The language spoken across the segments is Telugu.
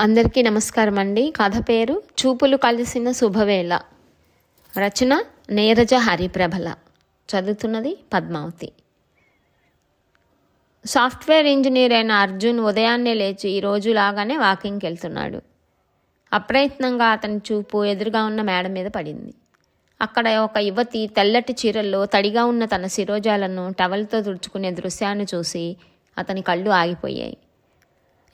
అందరికీ నమస్కారం అండి. కథ పేరు చూపులు కలిసిన శుభవేళ. రచన నీరజ హరిప్రభల. చదువుతున్నది పద్మావతి. సాఫ్ట్వేర్ ఇంజనీర్ అయిన అర్జున్ ఉదయాన్నే లేచి ఈ రోజు లాగానే వాకింగ్కి వెళ్తున్నాడు. అప్రయత్నంగా అతని చూపు ఎదురుగా ఉన్న మేడ మీద పడింది. అక్కడ ఒక యువతి తెల్లటి చీరల్లో తడిగా ఉన్న తన శిరోజాలను టవల్తో తుడుచుకునే దృశ్యాన్ని చూసి అతని కళ్ళు ఆగిపోయాయి.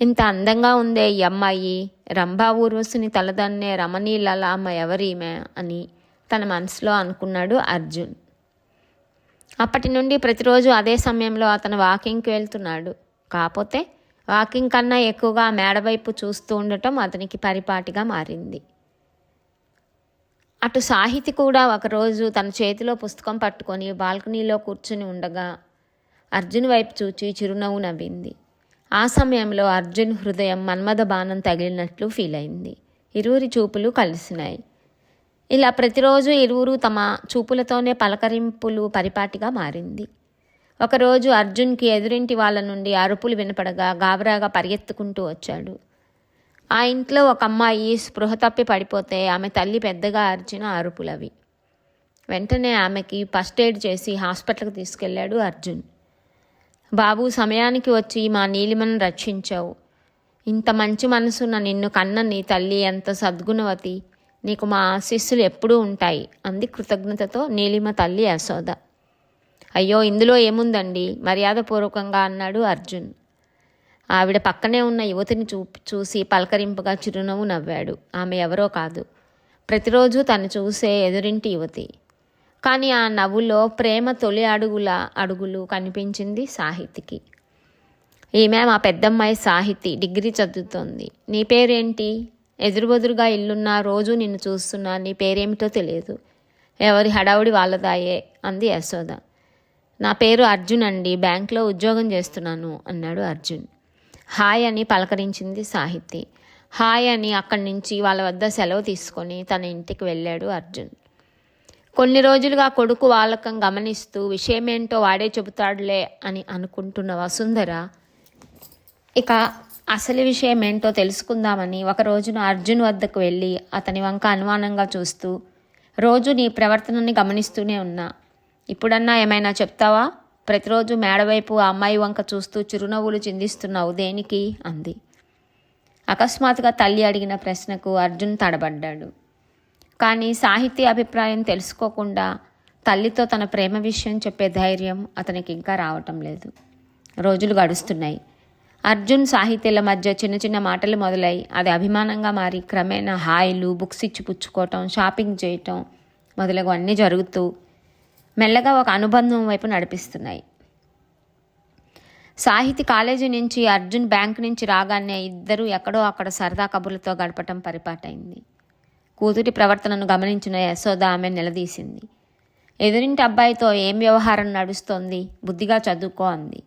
ఇంత అందంగా ఉందే ఈ అమ్మాయి. రంభా ఊర్వశిని తలదన్నే రమణీలలామ ఎవరీమే అని తన మనసులో అనుకున్నాడు అర్జున్. అప్పటి నుండి ప్రతిరోజు అదే సమయంలో అతను వాకింగ్కి వెళ్తున్నాడు. కాకపోతే వాకింగ్ కన్నా ఎక్కువగా మేడవైపు చూస్తూ ఉండటం అతనికి పరిపాటిగా మారింది. అటు సాహితి కూడా ఒకరోజు తన చేతిలో పుస్తకం పట్టుకొని బాల్కనీలో కూర్చుని ఉండగా అర్జున్ వైపు చూచి చిరునవ్వు నవ్వింది. ఆ సమయంలో అర్జున్ హృదయం మన్మథ బాణం తగిలినట్లు ఫీల్ అయింది. ఇరువురి చూపులు కలిసినాయి. ఇలా ప్రతిరోజు ఇరువురు తమ చూపులతోనే పలకరింపులు పరిపాటిగా మారింది. ఒకరోజు అర్జున్కి ఎదురింటి వాళ్ళ నుండి అరుపులు వినపడగా గాబరాగా పరిగెత్తుకుంటూ వచ్చాడు. ఆ ఇంట్లో ఒక అమ్మాయి స్పృహ తప్పి పడిపోతే ఆమె తల్లి పెద్దగా అరిచిన అరుపులవి. వెంటనే ఆమెకి ఫస్ట్ ఎయిడ్ చేసి హాస్పిటల్కి తీసుకెళ్ళాడు అర్జున్. బాబు సమయానికి వచ్చి మా నీలిమను రక్షించావు. ఇంత మంచి మనసున్న నిన్ను కన్న నీ తల్లి ఎంత సద్గుణవతి. నీకు మా ఆశీస్సులు ఎప్పుడూ ఉంటాయి. అంది కృతజ్ఞతతో నీలిమ తల్లి యశోద. అయ్యో ఇందులో ఏముందండి? మర్యాదపూర్వకంగా అన్నాడు అర్జున్. ఆవిడ పక్కనే ఉన్న యువతిని చూ చూసి పలకరింపుగా చిరునవ్వు నవ్వాడు. ఆమె ఎవరో కాదు. ప్రతిరోజు తను చూసే ఎదురింటి యువతి. కానీ ఆ నవ్వులో ప్రేమ తొలి అడుగుల అడుగులు కనిపించింది సాహితికి. ఈమె మా పెద్దమ్మాయి సాహితి డిగ్రీ చదువుతోంది. నీ పేరేంటి? ఎదురుబదురుగా ఇల్లున్న రోజు నిన్ను చూస్తున్నా నీ పేరేమిటో తెలియదు. ఎవరి హడావుడి వాళ్ళదాయే అంది యశోద. నా పేరు అర్జున్ అండి బ్యాంక్లో ఉద్యోగం చేస్తున్నాను అన్నాడు అర్జున్. హాయ్ అని పలకరించింది సాహితి. హాయ్ అని అక్కడి నుంచి వాళ్ళ వద్ద సెలవు తీసుకొని తన ఇంటికి వెళ్ళాడు అర్జున్. కొన్ని రోజులుగా కొడుకు వాళ్ళకం గమనిస్తూ విషయమేంటో వాడే చెబుతాడులే అని అనుకుంటున్న వసుంధర ఇక అసలు విషయం ఏంటో తెలుసుకుందామని ఒక రోజున అర్జున్ వద్దకు వెళ్ళి అతని వంక అనుమానంగా చూస్తూ రోజు నీ ప్రవర్తనని గమనిస్తూనే ఉన్నా. ఇప్పుడన్నా ఏమైనా చెప్తావా? ప్రతిరోజు మేడవైపు ఆ అమ్మాయి వంక చూస్తూ చిరునవ్వులు చిందిస్తున్నావు దేనికి? అంది. అకస్మాత్తుగా తల్లి అడిగిన ప్రశ్నకు అర్జున్ తడబడ్డాడు. కానీ సాహిత్య అభిప్రాయం తెలుసుకోకుండా తల్లితో తన ప్రేమ విషయం చెప్పే ధైర్యం అతనికి ఇంకా రావటం లేదు. రోజులు గడుస్తున్నాయి. అర్జున్ సాహిత్యాల మధ్య చిన్న చిన్న మాటలు మొదలై అది అభిమానంగా మారి క్రమేణా హాయిలు బుక్స్ ఇచ్చి పుచ్చుకోవటం షాపింగ్ చేయటం మొదలగు అన్నీ జరుగుతూ మెల్లగా ఒక అనుబంధం వైపు నడిపిస్తున్నాయి. సాహితి కాలేజీ నుంచి అర్జున్ బ్యాంక్ నుంచి రాగానే ఇద్దరూ ఎక్కడో అక్కడ సరదా కబుర్లతో గడపటం పరిపాటైంది. కూతురి ప్రవర్తనను గమనించిన యశోద ఆమె నిలదీసింది. ఎదురింటి అబ్బాయితో ఏం వ్యవహారం నడుస్తోంది? బుద్ధిగా చదువుకో అంది.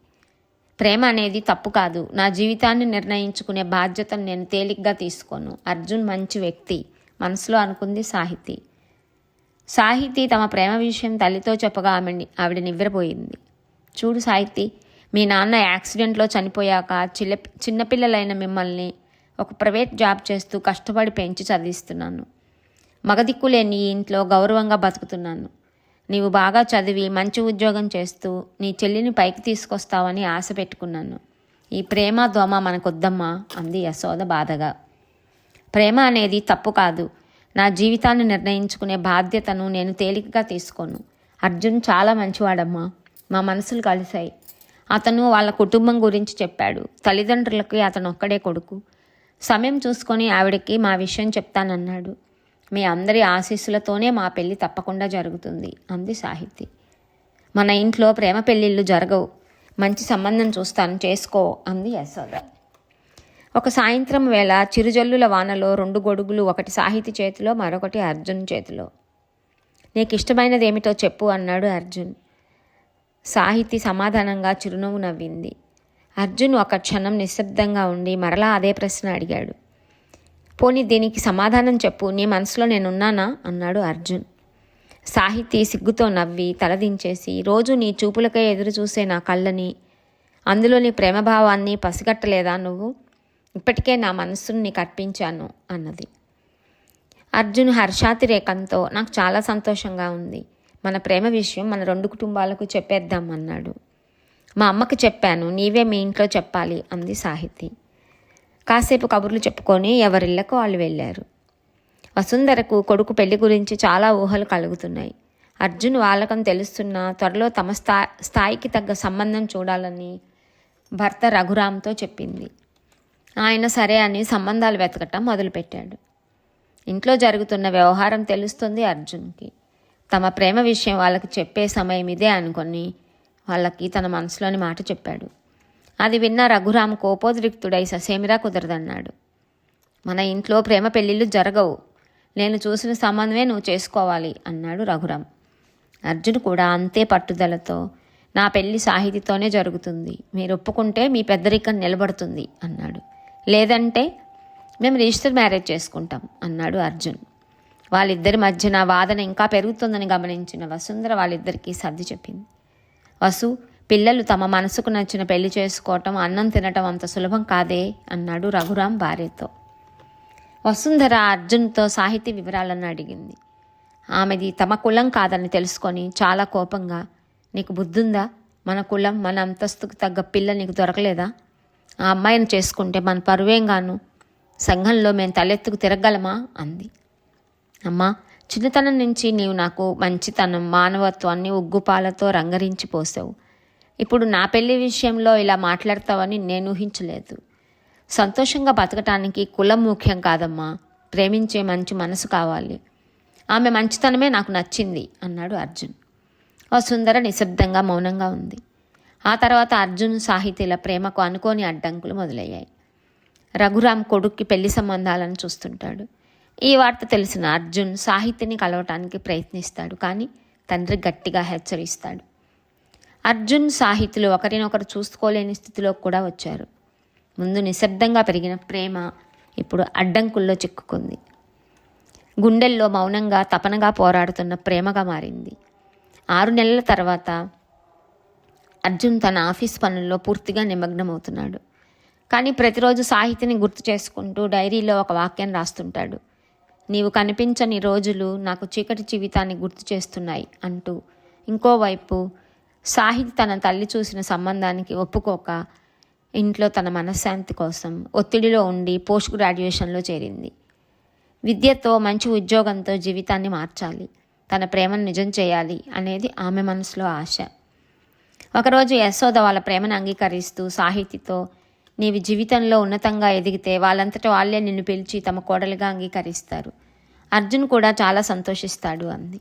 ప్రేమ అనేది తప్పు కాదు. నా జీవితాన్ని నిర్ణయించుకునే బాధ్యతను నేను తేలిగ్గా తీసుకోను. అర్జున్ మంచి వ్యక్తి. మనసులో అనుకుంది సాహితి. సాహితీ తమ ప్రేమ విషయం తల్లితో చెప్పగా ఆమె ఆవిడ నివ్వెరపోయింది. చూడు సాహితి మీ నాన్న యాక్సిడెంట్లో చనిపోయాక చిల్ల చిన్నపిల్లలైన మిమ్మల్ని ఒక ప్రైవేట్ జాబ్ చేస్తూ కష్టపడి పెంచి చదివిస్తున్నాను. మగదిక్కులేని ఈ ఇంట్లో గౌరవంగా బతుకుతున్నాను. నీవు బాగా చదివి మంచి ఉద్యోగం చేస్తూ నీ చెల్లిని పైకి తీసుకొస్తావని ఆశ పెట్టుకున్నాను. ఈ ప్రేమ దోమ మనకొద్దమ్మా అంది యశోద బాధగా. ప్రేమ అనేది తప్పు కాదు. నా జీవితాన్ని నిర్ణయించుకునే బాధ్యతను నేను తేలికగా తీసుకోను. అర్జున్ చాలా మంచివాడమ్మా. మా మనసులు కలిశాయి. అతను వాళ్ళ కుటుంబం గురించి చెప్పాడు. తల్లిదండ్రులకి అతను ఒక్కడే కొడుకు. సమయం చూసుకొని ఆవిడకి మా విషయం చెప్తానన్నాడు. మీ అందరి ఆశీస్సులతోనే మా పెళ్ళి తప్పకుండా జరుగుతుంది అంది సాహితి. మన ఇంట్లో ప్రేమ పెళ్ళిళ్ళు జరగవు. మంచి సంబంధం చూస్తాను చేసుకో అంది యశోద. ఒక సాయంత్రం వేళ చిరుజల్లుల వానలో రెండు గొడుగులు ఒకటి సాహితి చేతిలో మరొకటి అర్జున్ చేతిలో. నీకు ఇష్టమైనది ఏమిటో చెప్పు అన్నాడు అర్జున్. సాహితి సమాధానంగా చిరునవ్వు నవ్వింది. అర్జున్ ఒక క్షణం నిశ్శబ్దంగా ఉండి మరలా అదే ప్రశ్న అడిగాడు. పోనీ దీనికి సమాధానం చెప్పు నీ మనసులో నేనున్నానా? అన్నాడు అర్జున్. సాహితీ సిగ్గుతో నవ్వి తలదించేసి రోజు నీ చూపులకై ఎదురు చూసే నా కళ్ళని అందులోని ప్రేమభావాన్ని పసిగట్టలేదా నువ్వు? ఇప్పటికే నా మనస్సును నీకు అర్పించాను అన్నది. అర్జున్ హర్షాతిరేకంతో నాకు చాలా సంతోషంగా ఉంది. మన ప్రేమ విషయం మన రెండు కుటుంబాలకు చెప్పేద్దాం అన్నాడు. మా అమ్మకి చెప్పాను నీవే మీ ఇంట్లో చెప్పాలి అంది సాహితి. కాసేపు కబుర్లు చెప్పుకొని ఎవరిళ్ళకు వాళ్ళు వెళ్ళారు. వసుంధరకు కొడుకు పెళ్ళి గురించి చాలా ఊహలు కలుగుతున్నాయి. అర్జున్ వాళ్ళకని తెలుస్తున్నా త్వరలో తమ స్థా స్థాయికి తగ్గ సంబంధం చూడాలని భర్త రఘురామ్తో చెప్పింది. ఆయన సరే అని సంబంధాలు వెతకటం మొదలుపెట్టాడు. ఇంట్లో జరుగుతున్న వ్యవహారం తెలుస్తుంది అర్జున్కి. తమ ప్రేమ విషయం వాళ్ళకి చెప్పే సమయం ఇదే అనుకొని వాళ్ళకి తన మనసులోని మాట చెప్పాడు. అది విన్న రఘురామ్ కోపోద్రిక్తుడై ససేమిరా కుదరదన్నాడు. మన ఇంట్లో ప్రేమ పెళ్ళిళ్ళు జరగవు. నేను చూసిన సంబంధమే నువ్వు చేసుకోవాలి అన్నాడు రఘురామ్. అర్జున్ కూడా అంతే పట్టుదలతో నా పెళ్ళి సాహితితోనే జరుగుతుంది. మీరు ఒప్పుకుంటే మీ పెద్దరికం నిలబడుతుంది అన్నాడు. లేదంటే మేము రిజిస్టర్ మ్యారేజ్ చేసుకుంటాం అన్నాడు అర్జున్. వాళ్ళిద్దరి మధ్యన వాదన ఇంకా పెరుగుతుందని గమనించిన వసుంధర వాళ్ళిద్దరికీ సర్ది చెప్పింది. వసు పిల్లలు తమ మనసుకు నచ్చిన పెళ్ళి చేసుకోవటం అన్నం తినటం అంత సులభం కాదే అన్నాడు రఘురాం భార్యతో. వసుంధర అర్జున్తో సాహితీ వివరాలను అడిగింది. ఆమెది తమ కులం కాదని తెలుసుకొని చాలా కోపంగా నీకు బుద్ధుందా? మన కులం మన అంతస్తుకు తగ్గ పిల్ల నీకు దొరకలేదా? ఆ అమ్మాయిని చేసుకుంటే మన పరువేంగాను? సంఘంలో మేము తలెత్తుకు తిరగలమా అంది. అమ్మా చిన్నతనం నుంచి నీవు నాకు మంచితనం మానవత్వాన్ని ఉగ్గుపాలతో రంగరించి పోసావు. ఇప్పుడు నా పెళ్ళి విషయంలో ఇలా మాట్లాడతావని నేను ఊహించలేదు. సంతోషంగా బతకటానికి కులం ముఖ్యం కాదమ్మా. ప్రేమించే మంచి మనసు కావాలి. ఆమె మంచితనమే నాకు నచ్చింది అన్నాడు అర్జున్. వసుంధర నిశ్శబ్దంగా మౌనంగా ఉంది. ఆ తర్వాత అర్జున్ సాహితీల ప్రేమకు అనుకోని అడ్డంకులు మొదలయ్యాయి. రఘురామ్ కొడుక్కి పెళ్ళి సంబంధాలను చూస్తుంటాడు. ఈ వార్త తెలిసిన అర్జున్ సాహిత్యని కలవటానికి ప్రయత్నిస్తాడు కానీ తండ్రి గట్టిగా హెచ్చరిస్తాడు. అర్జున్ సాహితులు ఒకరినొకరు చూసుకోలేని స్థితిలో కూడా వచ్చారు. ముందు నిశ్శబ్దంగా పెరిగిన ప్రేమ ఇప్పుడు అడ్డంకుల్లో చిక్కుకుంది. గుండెల్లో మౌనంగా తపనగా పోరాడుతున్న ప్రేమగా మారింది. ఆరు నెలల తర్వాత అర్జున్ తన ఆఫీస్ పనుల్లో పూర్తిగా నిమగ్నమవుతున్నాడు. కానీ ప్రతిరోజు సాహితిని గుర్తు చేసుకుంటూ డైరీలో ఒక వాక్యం రాస్తుంటాడు. నీవు కనిపించని రోజులు నాకు చీకటి జీవితాన్ని గుర్తు చేస్తున్నాయి అంటూ ఇంకోవైపు సాహితి తన తల్లి చూసిన సంబంధానికి ఒప్పుకోక ఇంట్లో తన మనశ్శాంతి కోసం ఒత్తిడిలో ఉండి పోస్ట్ గ్రాడ్యుయేషన్లో చేరింది. విద్యతో మంచి ఉద్యోగంతో జీవితాన్ని మార్చాలి. తన ప్రేమను నిజం చేయాలి అనేది ఆమె మనసులో ఆశ. ఒకరోజు యశోద వాళ్ళ ప్రేమను అంగీకరిస్తూ సాహితితో నీవి జీవితంలో ఉన్నతంగా ఎదిగితే వాళ్ళంతట వాళ్ళే నిన్ను పిలిచి తమ కోడలుగా అంగీకరిస్తారు. అర్జున్ కూడా చాలా సంతోషిస్తాడు అంది.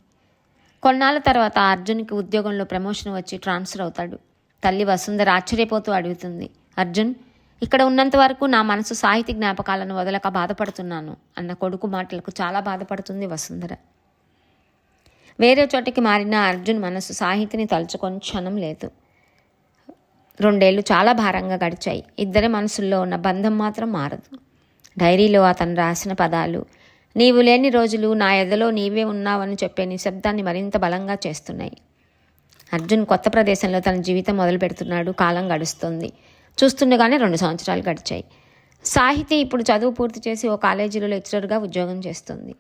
కొన్నాళ్ళ తర్వాత అర్జున్కి ఉద్యోగంలో ప్రమోషన్ వచ్చి ట్రాన్స్ఫర్ అవుతాడు. తల్లి వసుంధర ఆశ్చర్యపోతూ అడుగుతుంది అర్జున్ ఇక్కడ ఉన్నంత వరకు నా మనసు సాహితీ జ్ఞాపకాలను వదలక బాధపడుతున్నాను అన్న కొడుకు మాటలకు చాలా బాధపడుతుంది వసుంధర. వేరే చోటికి మారిన అర్జున్ మనసు సాహితిని తలుచుకొని క్షణం లేదు. రెండేళ్ళు చాలా భారంగా గడిచాయి. ఇద్దరి మనసుల్లో ఉన్న బంధం మాత్రం మారదు. డైరీలో అతను రాసిన పదాలు నీవు లేని రోజులు నా ఎదలో నీవే ఉన్నావని చెప్పే నిశ్శబ్దాన్ని మరింత బలంగా చేస్తున్నాయి. అర్జున్ కొత్త ప్రదేశంలో తన జీవితం మొదలు పెడుతున్నాడు కాలం గడుస్తుంది. చూస్తుండగానే రెండు సంవత్సరాలు గడిచాయి. సాహితి ఇప్పుడు చదువు పూర్తి చేసి ఓ కాలేజీలో లెక్చరర్గా ఉద్యోగం చేస్తుంది.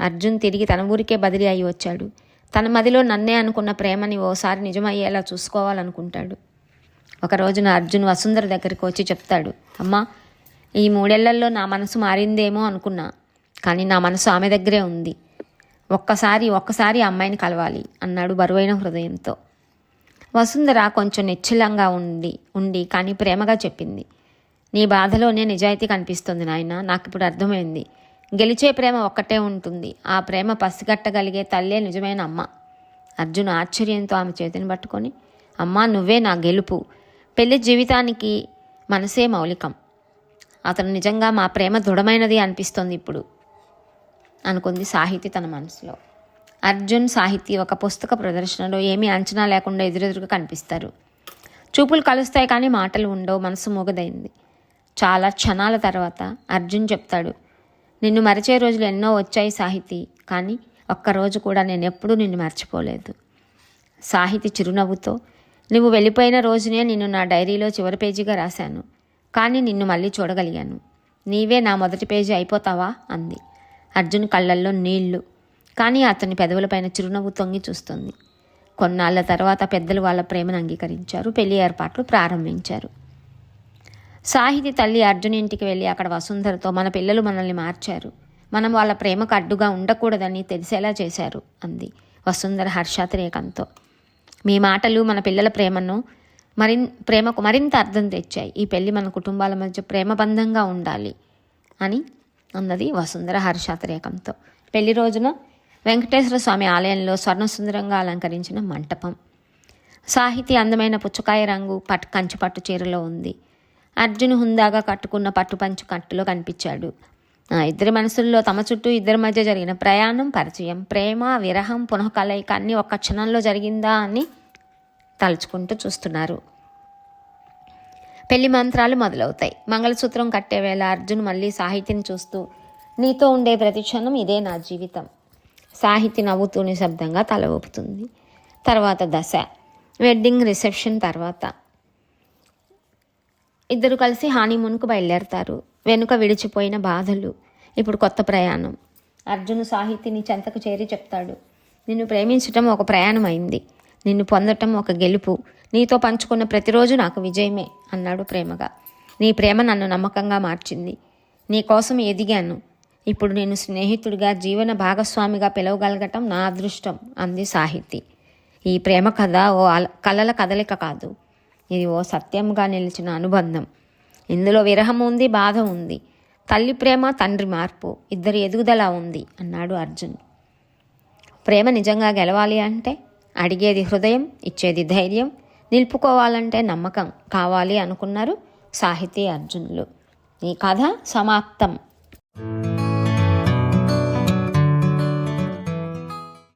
అర్జున్ తిరిగి తన ఊరికే బదిలీ అయి వచ్చాడు. తన మదిలో నన్నే అనుకున్న ప్రేమని ఓసారి నిజమయ్యేలా చూసుకోవాలనుకుంటాడు. ఒక రోజున అర్జున్ వసుంధర దగ్గరికి వచ్చి చెప్తాడు అమ్మా ఈ మూడేళ్ళలో నా మనసు మారిందేమో అనుకున్నా. కానీ నా మనసు ఆమె దగ్గరే ఉంది. ఒక్కసారి ఒక్కసారి అమ్మాయిని కలవాలి అన్నాడు బరువైన హృదయంతో. వసుంధర కొంచెం నిశ్చలంగా ఉండి ఉండి కానీ ప్రేమగా చెప్పింది. నీ బాధలోనే నిజాయితీ కనిపిస్తుంది నాయన నాకు ఇప్పుడు అర్థమైంది. గెలిచే ప్రేమ ఒక్కటే ఉంటుంది. ఆ ప్రేమ పసిగట్టగలిగే తల్లే నిజమైన అమ్మ. అర్జున్ ఆశ్చర్యంతో ఆమె చేతిని పట్టుకొని అమ్మా నువ్వే నా గెలుపు. పెళ్ళి జీవితానికి మనసే మౌలికం. అతను నిజంగా మా ప్రేమ దృఢమైనది అనిపిస్తోంది ఇప్పుడు. అనుకుంది సాహితి తన మనసులో. అర్జున్ సాహితి ఒక పుస్తక ప్రదర్శనలో ఏమీ అంచనా లేకుండా ఎదురెదురుగా కనిపిస్తారు. చూపులు కలుస్తాయి కానీ మాటలు ఉండవు మనసు మూగదైంది. చాలా క్షణాల తర్వాత అర్జున్ చెప్తాడు నిన్ను మరిచే రోజులు ఎన్నో వచ్చాయి సాహితీ కానీ ఒక్కరోజు కూడా నేను ఎప్పుడూ నిన్ను మర్చిపోలేదు. సాహితి చిరునవ్వుతో నువ్వు వెళ్ళిపోయిన రోజునే నిన్ను నా డైరీలో చివరి పేజీగా రాశాను కానీ నిన్ను మళ్ళీ చూడగలిగాను. నీవే నా మొదటి పేజీ అయిపోతావా? అంది. అర్జున్ కళ్ళల్లో నీళ్ళు. కానీ అతని పెదవులపైన చిరునవ్వు తొంగి చూస్తుంది. కొన్నాళ్ళ తర్వాత పెద్దలు వాళ్ళ ప్రేమను అంగీకరించారు. పెళ్ళి ఏర్పాట్లు ప్రారంభించారు. సాహితి తల్లి అర్జున్ ఇంటికి వెళ్ళి అక్కడ వసుంధరతో మన పిల్లలు మనల్ని మార్చారు. మనం వాళ్ళ ప్రేమకు అడ్డుగా ఉండకూడదని తెలిసేలా చేశారు అంది వసుంధర హర్షాతిరేకంతో. మీ మాటలు మన పిల్లల ప్రేమను మరిన్ ప్రేమకు మరింత అర్థం తెచ్చాయి. ఈ పెళ్ళి మన కుటుంబాల మధ్య ప్రేమబంధంగా ఉండాలి అని అన్నది వసుంధర హర్షాతిరేకంతో పెళ్ళి రోజున వెంకటేశ్వర స్వామి ఆలయంలో స్వర్ణసుందరంగా అలంకరించిన మంటపం. సాహితీ అందమైన పుచ్చకాయ రంగు పట్టు కంచి పట్టు చీరలో ఉంది. అర్జున్ హుందాగా కట్టుకున్న పట్టు పంచు కట్టులో కనిపించాడు. ఆ ఇద్దరి మనసుల్లో తమ చుట్టూ ఇద్దరి మధ్య జరిగిన ప్రయాణం పరిచయం ప్రేమ విరహం పునః కలయిక అన్నీ ఒక్క క్షణంలో జరిగిందా అని తలుచుకుంటూ చూస్తున్నారు. పెళ్ళి మంత్రాలు మొదలవుతాయి. మంగళసూత్రం కట్టే వేళ అర్జున్ మళ్ళీ సాహితిని చూస్తూ నీతో ఉండే ప్రతి క్షణం ఇదే నా జీవితం. సాహితి నవ్వుతూ నిశ్శబ్దంగా తల ఊపుతుంది. తర్వాత దశ వెడ్డింగ్ రిసెప్షన్ తర్వాత. ఇద్దరు కలిసి హానీమూన్కు బయలుదేరతారు. వెనుక విడిచిపోయిన బాధలు ఇప్పుడు కొత్త ప్రయాణం. అర్జును సాహితిని చెంతకు చేరి చెప్తాడు నిన్ను ప్రేమించటం ఒక ప్రయాణం అయింది నిన్ను పొందటం ఒక గెలుపు. నీతో పంచుకున్న ప్రతిరోజు నాకు విజయమే అన్నాడు ప్రేమగా. నీ ప్రేమ నన్ను నమ్మకంగా మార్చింది. నీ కోసం ఎదిగాను. ఇప్పుడు నేను స్నేహితుడిగా జీవన భాగస్వామిగా పిలవగలగటం నా అదృష్టం అంది సాహితి. ఈ ప్రేమ కథ ఓ అల- కలల కదలిక కాదు. ఇది ఓ సత్యంగా నిలిచిన అనుబంధం. ఇందులో విరహం ఉంది బాధ ఉంది. తల్లి ప్రేమ తండ్రి మార్పు. ఇద్దరి ఎదుగుదల ఉంది అన్నాడు అర్జున్. ప్రేమ నిజంగా గెలవాలి అంటే? అడిగేది హృదయం ఇచ్చేది ధైర్యం నిలుపుకోవాలంటే నమ్మకం కావాలి అనుకున్నారు సాహితీ అర్జునులు. ఈ కథ సమాప్తం.